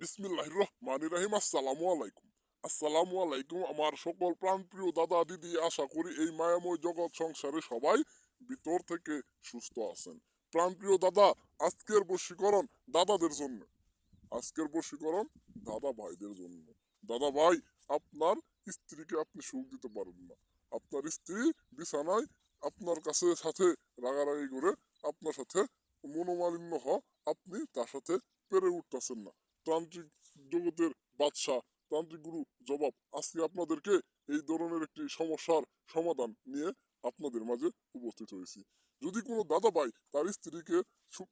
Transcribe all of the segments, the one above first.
বিসমিল্লাহ রহমান রাহিম আসসালামু আলাইকুম আসসালামু আলাইকুম আমার সকল প্রাণপ্রিয় দাদা, দিদি, আশা করি এই মায়াময় জগৎ সংসারে সবাই ভিতর থেকে সুস্থ আছেন। প্রাণপ্রিয় দাদা, আজকের বশীকরণ দাদাদের জন্য। আজকের বশীকরণ দাদা ভাইদের জন্য। দাদা ভাই, আপনার স্ত্রীকে আপনি সুখ দিতে পারেন না। আপনার স্ত্রী বিছানায় আপনার কাছে, সাথে রাগারাগি করে আপনার সাথে মনোমালিন্য হ আপনি তার সাথে পেরে উঠতেছেন না। তান্ত্রিক জগতের বাদশাহ, তান্ত্রিক গুরু জবাব, আজকে আপনাদেরকে এই ধরনের একটি সমস্যার সমাধান নিয়ে আপনাদের মাঝে উপস্থিত হয়েছি। যদি কোনো দাদা ভাই তার স্ত্রীকে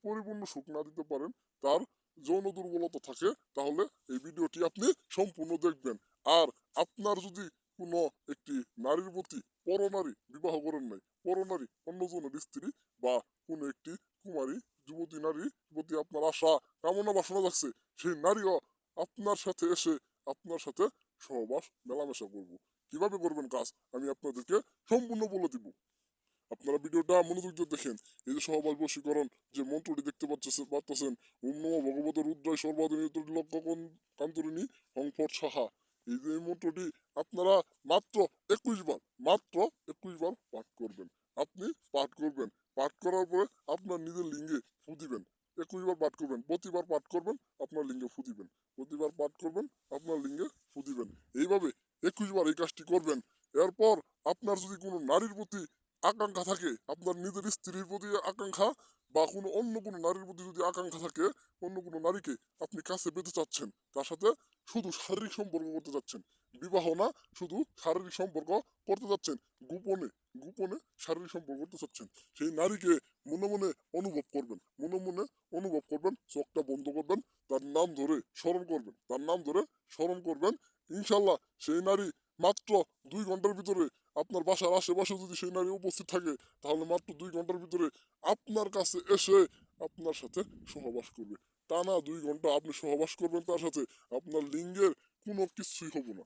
পরিপূর্ণ সুখ না দিতে পারেন, তার যৌন দুর্বলতা থাকে, তাহলে এই ভিডিওটি আপনি সম্পূর্ণ দেখবেন। আর আপনার যদি কোনো একটি নারীর প্রতি পরনারী বিবাহ করেন নাই, পরনারী অন্যজনের স্ত্রী বা কোনো একটি কুমারী যুবতী নারী, যুবতী আপনার আশা, কামনা বাসনা যাচ্ছে, সেই নারীও আপনার সাথে এসে আপনার সাথে সহবাস, মেলামেশা করব। কীভাবে করবেন কাজ? আমি আপনাদেরকে সম্পূর্ণ বলে দিব। আপনারা ভিডিওটা মনোযোগ দিয়ে দেখেন। এই যে সহবাস বশীকরণ যে মন্ত্রটি দেখতে পাচ্ছেন পাচ্ছেন, ওম নমঃ ভগবত রুদ্রায় সর্বাধিনী লক্ষ্য কান্তরিণী হংফট সাহা। এই যে মন্ত্রটি আপনারা মাত্র একুশ বার মাত্র একুশ বার পাঠ করবেন আপনি পাঠ করবেন পাঠ করার পরে আপনার নিজের লিঙ্গে ফু দিবেন একুশ বার পাঠ করবেন, প্রতিবার পাঠ করবেন, আপনার লিঙ্গে ফু দিবেন। প্রতিবার পাঠ করবেন, আপনার লিঙ্গে ফু দিবেন। এইভাবে একুশ বার এই কাজটি করবেন। এরপর আপনার যদি কোনো নারীর প্রতি আকাঙ্ক্ষা থাকে, আপনার নিজের স্ত্রীর প্রতি আকাঙ্ক্ষা বা কোনো অন্য কোনো নারীর প্রতি যদি আকাঙ্ক্ষা থাকে, অন্য কোনো নারীকে আপনি কাছে পেতে চাচ্ছেন, তার সাথে শুধু শারীরিক সম্পর্ক করতে চাচ্ছেন বিবাহ না শুধু শারীরিক সম্পর্ক করতে চাচ্ছেন, গোপনে গোপনে শারীরিক সম্পর্ক করতে চাচ্ছেন। সেই নারীকে মনে মনে অনুভব করবেন, মনে মনে অনুভব করবেন, চোখটা বন্ধ করবেন, তার নাম ধরে স্মরণ করবেন, তার নাম ধরে স্মরণ করবেন। ইনশাল্লাহ সেই নারী মাত্র দুই ঘণ্টার ভিতরে আপনার বাসার আশেপাশে যদি সেই নারী উপস্থিত থাকে, তাহলে মাত্র দুই ঘণ্টার ভিতরে আপনার কাছে এসে আপনার সাথে সহবাস করবে। টানা দুই ঘণ্টা আপনি সহবাস করবেন, তার সাথে আপনার লিঙ্গের কোনো কিছুই হব না।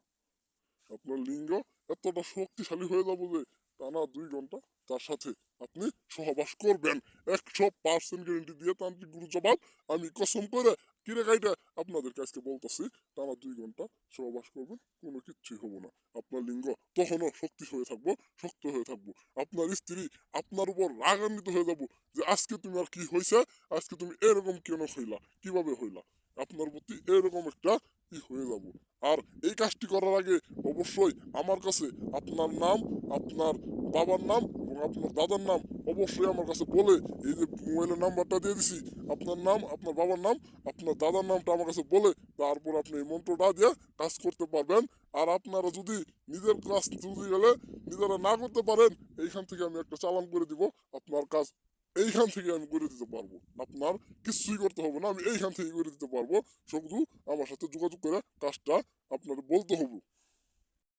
এতটা শক্তিশালী হয়ে যাব যে টানা দুই ঘণ্টা তার সাথে আপনি সহবাস করবেন। একশো পার্সেন্ট গ্যারেন্টি দিয়ে তান্ত্রিক গুরু জবাব আমি কসম করে কিরে গাইটা আপনাদের কাছে বলতেছি, টানা দুই ঘণ্টা সহবাস করবেন, কোনো কিচ্ছুই হব না। আপনার লিঙ্গ তখনও শক্তি হয়ে থাকব, শক্ত হয়ে থাকব। আপনার স্ত্রী আপনার উপর রাগান্বিত হয়ে যাব যে আজকে তুমি আর কি হয়েছে আজকে তুমি এরকম কেন হইলা, কীভাবে হইলা? আপনার প্রতি এরকম একটা ই হয়ে যাব। আর এই কাজটি করার আগে অবশ্যই আমার কাছে আপনার নাম, আপনার বাবার নাম এবং আপনার দাদার নাম অবশ্যই আমার কাছে বলে এই যে মোবাইলের নাম্বারটা দিয়ে দিছি, আপনার নাম, আপনার বাবার নাম, আপনার দাদার নামটা আমার কাছে বলে তারপর আপনি এই মন্ত্রটা দিয়ে কাজ করতে পারবেন। আর আপনারা যদি নিজের কাজ যদি গেলে নিজেরা না করতে পারেন, এইখান থেকে আমি একটা চালান করে দিব, আপনার কাজ এইখান থেকে আমি করে দিতে পারব। আপনার কিছুই করতে হবে না, আমি এইখান থেকে করে দিতে পারব। শুধু আমার সাথে যোগাযোগ করে কাজটা আপনার বলতে হবে।